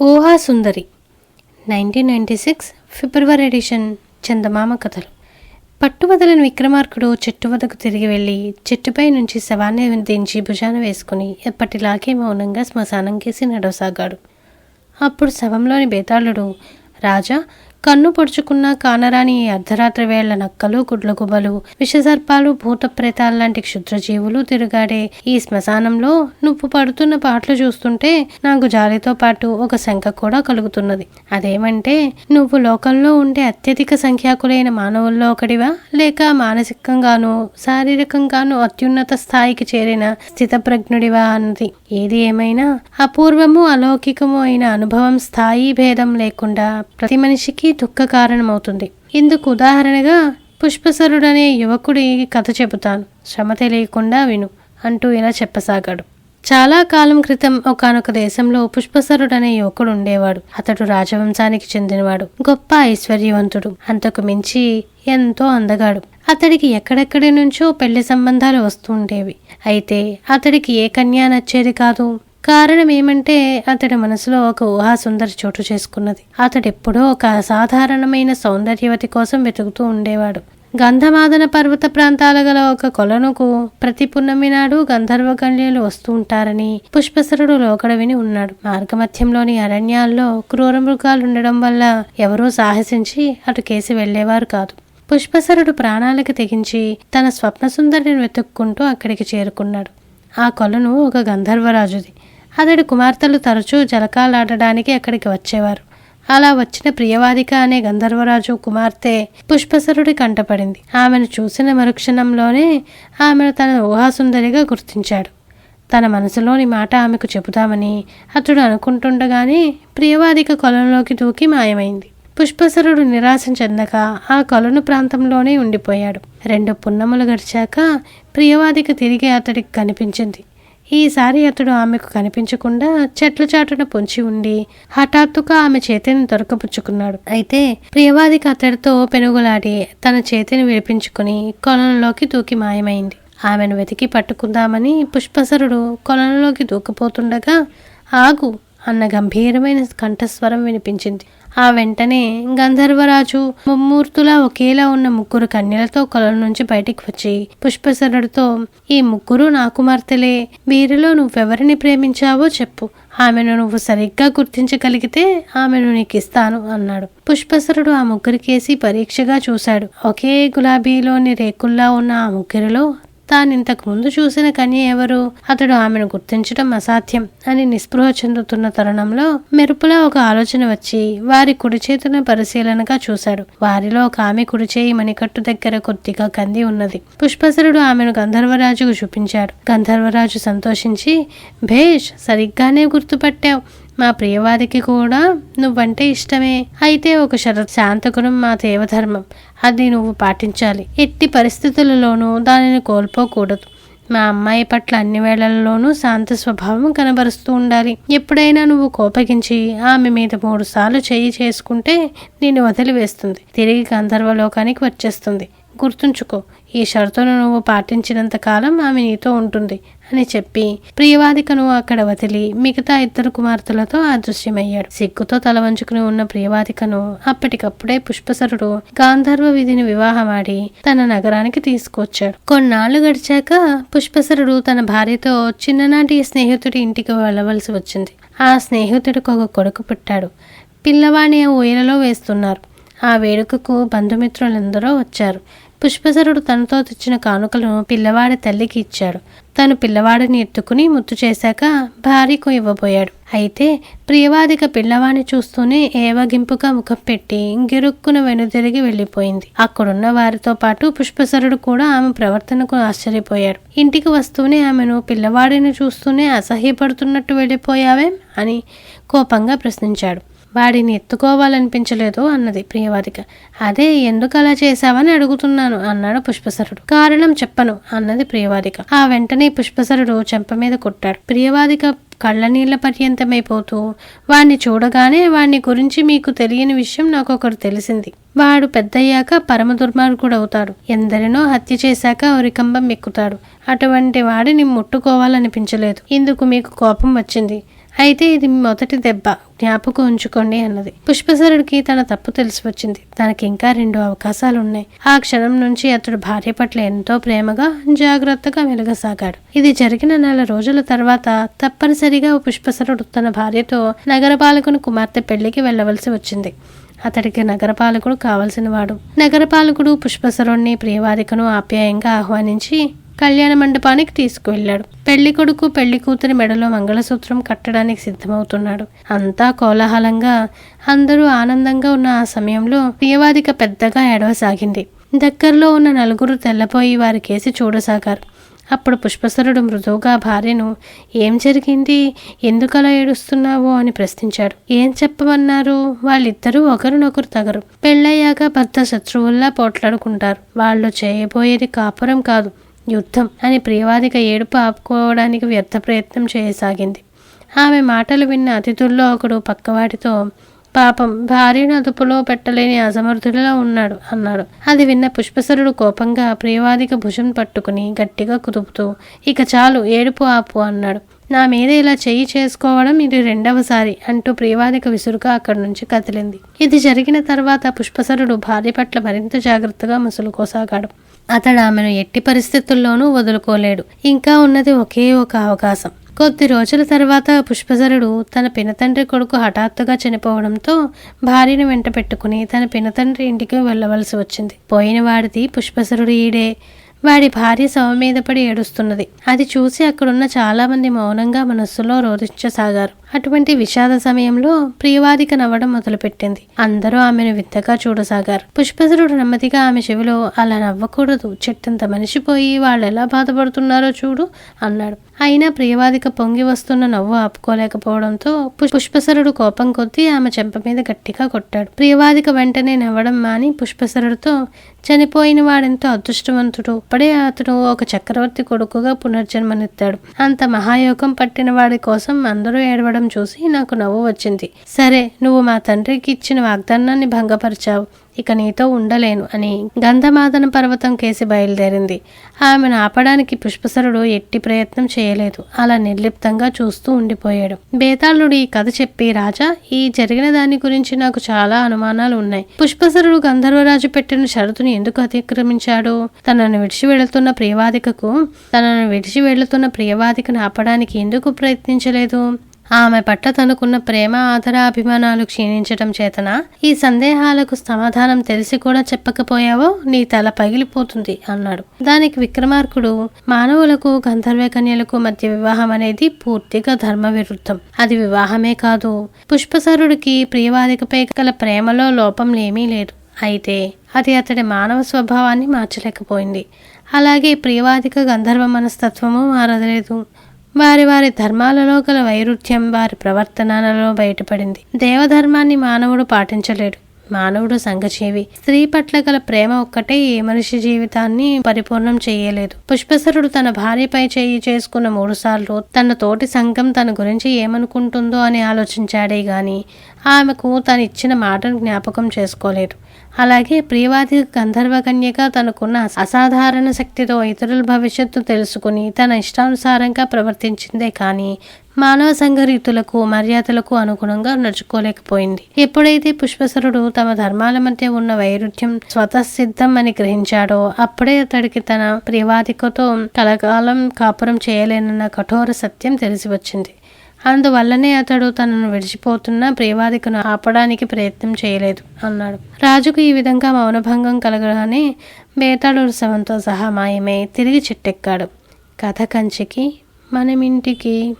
ఊహా సుందరి nineteen ninety six February edition Chandamama కథలు. పట్టువదలని విక్రమార్కుడు చెట్టు వద్దకు తిరిగి వెళ్ళి చెట్టుపై నుంచి శవాన్ని దించి భుజాన వేసుకుని ఎప్పటిలాగే మౌనంగా శ్మశానం కేసి నడవసాగాడు. అప్పుడు శవంలోని బేతాళుడు రాజా కన్ను పొడుచుకున్న కానరాని ఈ అర్ధరాత్రి వేళ్ళ నక్కలు గుడ్లగుబలు విషసర్పాలు భూత లాంటి క్షుద్రజీవులు తిరుగాడే ఈ శ్మశానంలో నువ్వు పడుతున్న పాటలు చూస్తుంటే నాకు జాలితో పాటు ఒక శంక కూడా కలుగుతున్నది. అదేమంటే నువ్వు లోకంలో ఉండే అత్యధిక సంఖ్యాకులైన మానవుల్లో ఒకడివా? లేక మానసికంగానూ శారీరకంగానూ అత్యున్నత స్థాయికి చేరిన స్థితప్రజ్ఞుడివా అన్నది. ఏది ఏమైనా అపూర్వము అలౌకికము అయిన అనుభవం స్థాయి భేదం లేకుండా ప్రతి మనిషికి దుఃఖ కారణమవుతుంది. ఇందుకు ఉదాహరణగా పుష్పసరుడనే యువకుడి కథ చెబుతాను. శ్రమ తెలియకుండా విను అంటూ ఇలా చెప్పసాగాడు. చాలా కాలం క్రితం ఒకానొక దేశంలో పుష్పసరుడనే యువకుడు ఉండేవాడు. అతడు రాజవంశానికి చెందినవాడు. గొప్ప ఐశ్వర్యవంతుడు. అంతకు మించి ఎంతో అందగాడు. అతడికి ఎక్కడెక్కడి నుంచో పెళ్ళి సంబంధాలు వస్తూ ఉండేవి. అయితే అతడికి ఏ కన్యా నచ్చేది కాదు. కారణం ఏమంటే అతడి మనసులో ఒక ఊహా సుందరి చోటు చేసుకున్నది. అతడెప్పుడో ఒక అసాధారణమైన సౌందర్యవతి కోసం వెతుకుతూ ఉండేవాడు. గంధమాదన పర్వత ప్రాంతాల గల ఒక కొలనుకు ప్రతి పున్నమి నాడు గంధర్వ కన్యలు వస్తూ ఉంటారని పుష్పసరుడు లోకడ విని ఉన్నాడు. మార్గమధ్యంలోని అరణ్యాల్లో క్రూర మృగాలుండడం వల్ల ఎవరూ సాహసించి అటు కేసి వెళ్ళేవారు కాదు. పుష్పసరుడు ప్రాణాలకు తెగించి తన స్వప్న సుందరిని వెతుక్కుంటూ అక్కడికి చేరుకున్నాడు. ఆ కొలను ఒక గంధర్వరాజుది. అతడి కుమార్తెలు తరచూ జలకాలాడడానికి అక్కడికి వచ్చేవారు. అలా వచ్చిన ప్రియవాదిక అనే గంధర్వరాజు కుమార్తె పుష్పసరుడి కంటపడింది. ఆమెను చూసిన మరుక్షణంలోనే ఆమెను తన ఊహాసుందరిగా గుర్తించాడు. తన మనసులోని మాట ఆమెకు చెబుదామని అతడు అనుకుంటుండగానే ప్రియవాదిక కొలంలోకి దూకి మాయమైంది. పుష్పసరుడు నిరాశ చెందక ఆ కొలను ప్రాంతంలోనే ఉండిపోయాడు. రెండు పున్నములు గడిచాక ప్రియవాదిక తిరిగి అతడికి కనిపించింది. ఈసారి అతడు ఆమెకు కనిపించకుండా చెట్ల చాటున పొంచి ఉండి హఠాత్తుగా ఆమె చేతిని దొరకపుచ్చుకున్నాడు. అయితే ప్రియవాదికి అతడితో పెనుగులాడి తన చేతిని విడిపించుకుని కొలంలోకి దూకి మాయమైంది. ఆమెను వెతికి పట్టుకుందామని పుష్పసరుడు కొలంలోకి దూకపోతుండగా ఆగు అన్న గంభీరమైన కంఠస్వరం వినిపించింది. ఆ వెంటనే గంధర్వరాజు ముమ్మూర్తులా ఒకేలా ఉన్న ముగ్గురు కన్యలతో కొలను నుంచి బయటికి వచ్చి పుష్పసరుడితో ఈ ముగ్గురు నా కుమార్తెలే వీరిలో నువ్వెవరిని ప్రేమించావో చెప్పు. ఆమెను నువ్వు సరిగ్గా గుర్తించగలిగితే ఆమెను నీకు ఇస్తాను అన్నాడు. పుష్పసరుడు ఆ ముగ్గురికేసి పరీక్షగా చూశాడు. ఒకే గులాబీలోని రేకుల్లా ఉన్న ఆ ముగ్గురిలో తాను ఇంతకు ముందు చూసిన కన్య ఎవరు? అతడు ఆమెను గుర్తించడం అసాధ్యం అని నిస్పృహ చెందుతున్న తరుణంలో మెరుపులా ఒక ఆలోచన వచ్చి వారి కుడి చేతున పరిశీలనగా చూశాడు. వారిలో ఒక ఆమె కుడి చేయి మణికట్టు దగ్గర కొద్దిగా కంది ఉన్నది. పుష్పసరుడు ఆమెను గంధర్వరాజుకు చూపించాడు. గంధర్వరాజు సంతోషించి భేష్ సరిగ్గానే గుర్తుపట్టావు. మా ప్రియవాదికి కూడా నువ్వంటే ఇష్టమే. అయితే ఒక షరత్ శాంతగుణం మా దేవధర్మం. అది నువ్వు పాటించాలి. ఎట్టి పరిస్థితులలోనూ దానిని కోల్పోకూడదు. మా అమ్మాయి పట్ల అన్ని వేళల్లోనూ శాంత స్వభావం కనబరుస్తూ ఉండాలి. ఎప్పుడైనా నువ్వు కోపగించి ఆమె మీద మూడు సార్లు చేయి చేసుకుంటే నిన్ను వదిలివేస్తుంది. తిరిగి గంధర్వలోకానికి వచ్చేస్తుంది. గుర్తుంచుకో ఈ షరతును నువ్వు పాటించినంత కాలం ఆమె నీతో ఉంటుంది అని చెప్పి ప్రియవాదికను అక్కడ వదిలి మిగతా ఇద్దరు కుమార్తెలతో అదృశ్యమయ్యాడు సిగ్గుతో తలవంచుకుని ఉన్న ప్రియవాదికను అప్పటికప్పుడే పుష్పసరుడు గాంధర్వ విధిని వివాహమాడి తన నగరానికి తీసుకొచ్చాడు. కొన్నాళ్ళు గడిచాక పుష్పసరుడు తన భార్యతో చిన్ననాటి స్నేహితుడి ఇంటికి వెళ్ళవలసి వచ్చింది. ఆ స్నేహితుడికి ఒక కొడుకు పుట్టాడు. పిల్లవాణి ఊయలలో వేస్తున్నారు. ఆ వేడుకకు బంధుమిత్రులందరూ వచ్చారు. పుష్పసరుడు తనతో తెచ్చిన కానుకలను పిల్లవాడి తల్లికి ఇచ్చాడు. తను పిల్లవాడిని ఎత్తుకుని ముత్తు చేశాక భార్యకు ఇవ్వబోయాడు. అయితే ప్రియవాదిక పిల్లవాడిని చూస్తూనే ఏవగింపుగా ముఖం పెట్టి గిరుక్కున వెనుదిరిగి వెళ్ళిపోయింది. అక్కడున్న వారితో పాటు పుష్పసరుడు కూడా ఆమె ప్రవర్తనకు ఆశ్చర్యపోయాడు. ఇంటికి వస్తూనే ఆమెను పిల్లవాడిని చూస్తూనే అసహ్యపడుతున్నట్టు వెళ్ళిపోయావేం? అని కోపంగా ప్రశ్నించాడు. వాడిని ఎత్తుకోవాలనిపించలేదు అన్నది ప్రియవాదిక. అదే ఎందుకు అలా చేశావని అడుగుతున్నాను అన్నాడు పుష్పసరుడు. కారణం చెప్పను అన్నది ప్రియవాదిక. ఆ వెంటనే పుష్పసరుడు చెంప మీద కొట్టాడు. ప్రియవాదిక కళ్ళనీళ్ళ పర్యంతమైపోతూ వాణ్ణి చూడగానే వాణ్ణి గురించి మీకు తెలియని విషయం నాకు ఒకరు తెలిసింది. వాడు పెద్దయ్యాక పరమ దుర్మార్గుడు అవుతాడు. ఎందరినో హత్య చేశాక ఉరికంబం ఎక్కుతాడు. అటువంటి వాడిని ముట్టుకోవాలనిపించలేదు. ఇందుకు మీకు కోపం వచ్చింది. అయితే ఇది మొదటి దెబ్బ. జ్ఞాపకం ఉంచుకోండి అన్నది. పుష్పసరుడికి తన తప్పు తెలిసి వచ్చింది. తనకి ఇంకా రెండు అవకాశాలు ఉన్నాయి ఆ క్షణం నుంచి అతడు భార్య పట్ల ఎంతో ప్రేమగా జాగ్రత్తగా మెలగసాగాడు ఇది జరిగిన నెల రోజుల తర్వాత తప్పనిసరిగా పుష్పసరుడు తన భార్యతో నగరపాలకుని కుమార్తె పెళ్ళికి వెళ్ళవలసి వచ్చింది. అతడికి నగరపాలకుడు కావలసిన వాడు నగరపాలకుడు పుష్పసరుణ్ణి ప్రియవారికను ఆప్యాయంగా ఆహ్వానించి కళ్యాణ మండపానికి తీసుకువెళ్ళాడు. పెళ్ళి కొడుకు పెళ్ళి కూతురి మెడలో మంగళసూత్రం కట్టడానికి సిద్ధమవుతున్నాడు. అంతా కోలాహలంగా అందరూ ఆనందంగా ఉన్న ఆ సమయంలో ప్రియవాదిక పెద్దగా ఏడవసాగింది. దగ్గరలో ఉన్న నలుగురు తెల్లపోయి వారి కేసి చూడసాగారు. అప్పుడు పుష్పసరుడు మృదువుగా భార్యను ఏం జరిగింది? ఎందుకలా ఏడుస్తున్నావు? అని ప్రశ్నించాడు. ఏం చెప్పమన్నారు? వాళ్ళిద్దరూ ఒకరినొకరు తగరు. పెళ్ళయ్యాక భర్త శత్రువుల్లా పోట్లాడుకుంటారు. వాళ్ళు చేయబోయేది కాపురం కాదు. యుద్ధం అని ప్రియవాదిక ఏడుపు ఆపుకోవడానికి వ్యర్థ ప్రయత్నం చేయసాగింది. ఆమె మాటలు విన్న అతిథుల్లో ఒకడు పక్కవాడితో పాపం భార్యను అదుపులో పెట్టలేని అసమర్థుడిలో ఉన్నాడు అన్నాడు. అది విన్న పుష్పసరుడు కోపంగా ప్రియవాదిక భుజం పట్టుకుని గట్టిగా కుదుపుతూ ఇక చాలు ఏడుపు ఆపు అన్నాడు. నా మీద ఇలా చెయ్యి చేసుకోవడం ఇది రెండవసారి అంటూ ప్రియవాదిక విసురుగా అక్కడి నుంచి కదిలింది. ఇది జరిగిన తర్వాత పుష్పసరుడు భార్య పట్ల మరింత జాగ్రత్తగా ముసులుకోసాగాడు. అతడు ఆమెను ఎట్టి పరిస్థితుల్లోనూ వదులుకోలేడు. ఇంకా ఉన్నది ఒకే ఒక అవకాశం. కొద్ది రోజుల తర్వాత పుష్పసరుడు తన పినతండ్రి కొడుకు హఠాత్తుగా చనిపోవడంతో భార్యను వెంట పెట్టుకుని తన పినతండ్రి ఇంటికి వెళ్ళవలసి వచ్చింది. పోయిన వాడిది పుష్పసరుడు ఈడే. వాడి భార్య శవం మీద పడి ఏడుస్తున్నది. అది చూసి అక్కడున్న చాలామంది మౌనంగా మనస్సులో రోధించసాగారు అటువంటి విషాద సమయంలో ప్రియవాదిక నవ్వడం మొదలుపెట్టింది. అందరూ ఆమెను వింతగా చూడసాగారు. పుష్పసరుడు నెమ్మదిగా ఆమె చెవిలో అలా నవ్వకూడదు. చెట్టంత మనిషిపోయి వాళ్ళు ఎలా బాధపడుతున్నారో చూడు అన్నాడు. అయినా ప్రియవాదిక పొంగి వస్తున్న నవ్వు ఆపుకోలేకపోవడంతో పుష్- పుష్పసరుడు కోపం కొద్దీ ఆమె చెంప మీద గట్టిగా కొట్టాడు. ప్రియవాదిక వెంటనే నవ్వడం మాని పుష్పసరుడితో చనిపోయిన వాడెంతో అదృష్టవంతుడు. ఇప్పుడే అతడు ఒక చక్రవర్తి కొడుకుగా పునర్జన్మనిస్తాడు అంత మహాయోగం పట్టిన వాడి కోసం అందరూ ఏడవడం చూసి నాకు నవ్వు వచ్చింది. సరే నువ్వు మా తండ్రికి ఇచ్చిన వాగ్దానాన్ని భంగపరిచావు. ఇక నీతో ఉండలేను అని గంధమాదన పర్వతం కేసి బయలుదేరింది. ఆమెను ఆపడానికి పుష్పసరుడు ఎట్టి ప్రయత్నం చేయలేదు. అలా నిర్లిప్తంగా చూస్తూ ఉండిపోయాడు. బేతాళుడు ఈ కథ చెప్పి రాజా ఈ జరిగిన దాని గురించి నాకు చాలా అనుమానాలు ఉన్నాయి. పుష్పసరుడు గంధర్వరాజు పెట్టిన షరతుని ఎందుకు అతిక్రమించాడు? తనను విడిచి వెళుతున్న ప్రియవాదికకు తనను విడిచి వెళుతున్న ప్రియవాదికను ఆపడానికి ఎందుకు ప్రయత్నించలేదు? ఆమె పట్ల తనకున్న ప్రేమ ఆదర అభిమానాలు క్షీణించటం చేతన ఈ సందేహాలకు సమాధానం తెలిసి కూడా చెప్పకపోయావో నీ తల పగిలిపోతుంది అన్నాడు. దానికి విక్రమార్కుడు మానవులకు గంధర్వ కన్యలకు మధ్య వివాహం అనేది పూర్తిగా ధర్మ విరుద్ధం. అది వివాహమే కాదు పుష్పసరుడికి ప్రియవాదికపై గల ప్రేమలో లోపం ఏమీ లేదు. అయితే అది అతడి మానవ స్వభావాన్ని మార్చలేకపోయింది. అలాగే ప్రియవాదిక గంధర్వ మనస్తత్వము మారలేదు. వారి వారి ధర్మాలలో గల వైరుధ్యం వారి ప్రవర్తనలలో బయటపడింది. దేవధర్మాన్ని మానవుడు పాటించలేడు. మానవుడు సంఘజీవి. స్త్రీ పట్ల గల ప్రేమ ఒక్కటే ఏ మనిషి జీవితాన్ని పరిపూర్ణం చేయలేదు. పుష్పసరుడు తన భార్యపై చేయి చేసుకున్న మూడుసార్లు తన తోటి సంఘం తన గురించి ఏమనుకుంటుందో అని ఆలోచించాడే గాని ఆమెకు తను ఇచ్చిన మాటను జ్ఞాపకం చేసుకోలేదు. అలాగే ప్రియవాది గంధర్వ కన్యగా తనకున్న అసాధారణ శక్తితో ఇతరుల భవిష్యత్తు తెలుసుకుని తన ఇష్టానుసారంగా ప్రవర్తించిందే కానీ మానవ సంఘ రీతులకు మర్యాదలకు అనుగుణంగా నడుచుకోలేకపోయింది. ఎప్పుడైతే పుష్పసరుడు తమ ధర్మాల మధ్య ఉన్న వైరుధ్యం స్వతసిద్ధం అని గ్రహించాడో అప్పుడే అతడికి తన ప్రియవాదికతో కలకాలం కాపురం చేయలేనన్న కఠోర సత్యం తెలిసి వచ్చింది అందువల్లనే అతడు తనను విడిచిపోతున్న ప్రియవాదికను ఆపడానికి ప్రయత్నం చేయలేదు అన్నాడు. రాజుకు ఈ విధంగా మౌనభంగం కలగగానే బేతాళుడు శవంతో సహా మాయమై తిరిగి చెట్టెక్కాడు. కథ కంచికి మనమింటికి.